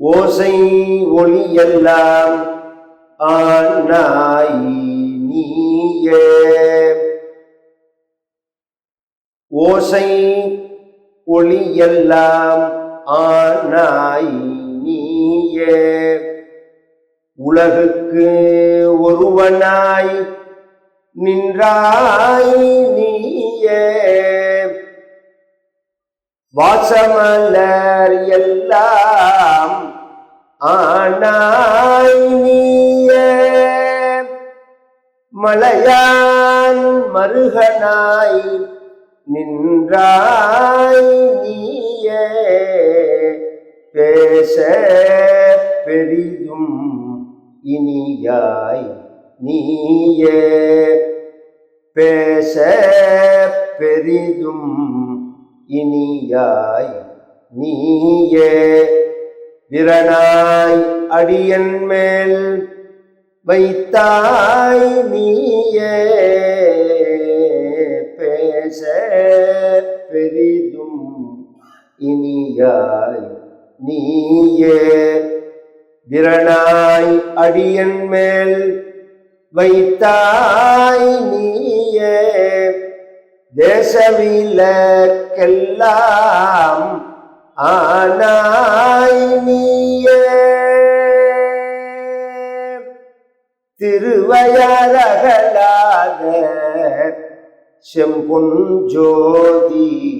ஓசை ஒளியெல்லாம் ஆனாய் நீயே. ஓசை ஒளியெல்லாம் ஆனாய் நீயே. உலகுக்கு ஒருவனாய் நின்றாய் நீயே. வாசமலர் எல்லாம் ஆனாய் நீயே. மலையான் மருகனாய் நின்றாய் நீய. பேச பெரிதும் இனியாய் நீய. பேச பெரிதும் இனியாய் நீயே. விரனாய் அடியன் மேல் வைத்தாய் நீயே. பேச பெரிதும் இனியாய் நீயே. விரனாய் அடியன் மேல் வைத்தாய் நீயே. தேசவிலக்கெல்லாம் ஆனாய் நீயே. திருவயரகலாத செம்பொன் ஜோதி.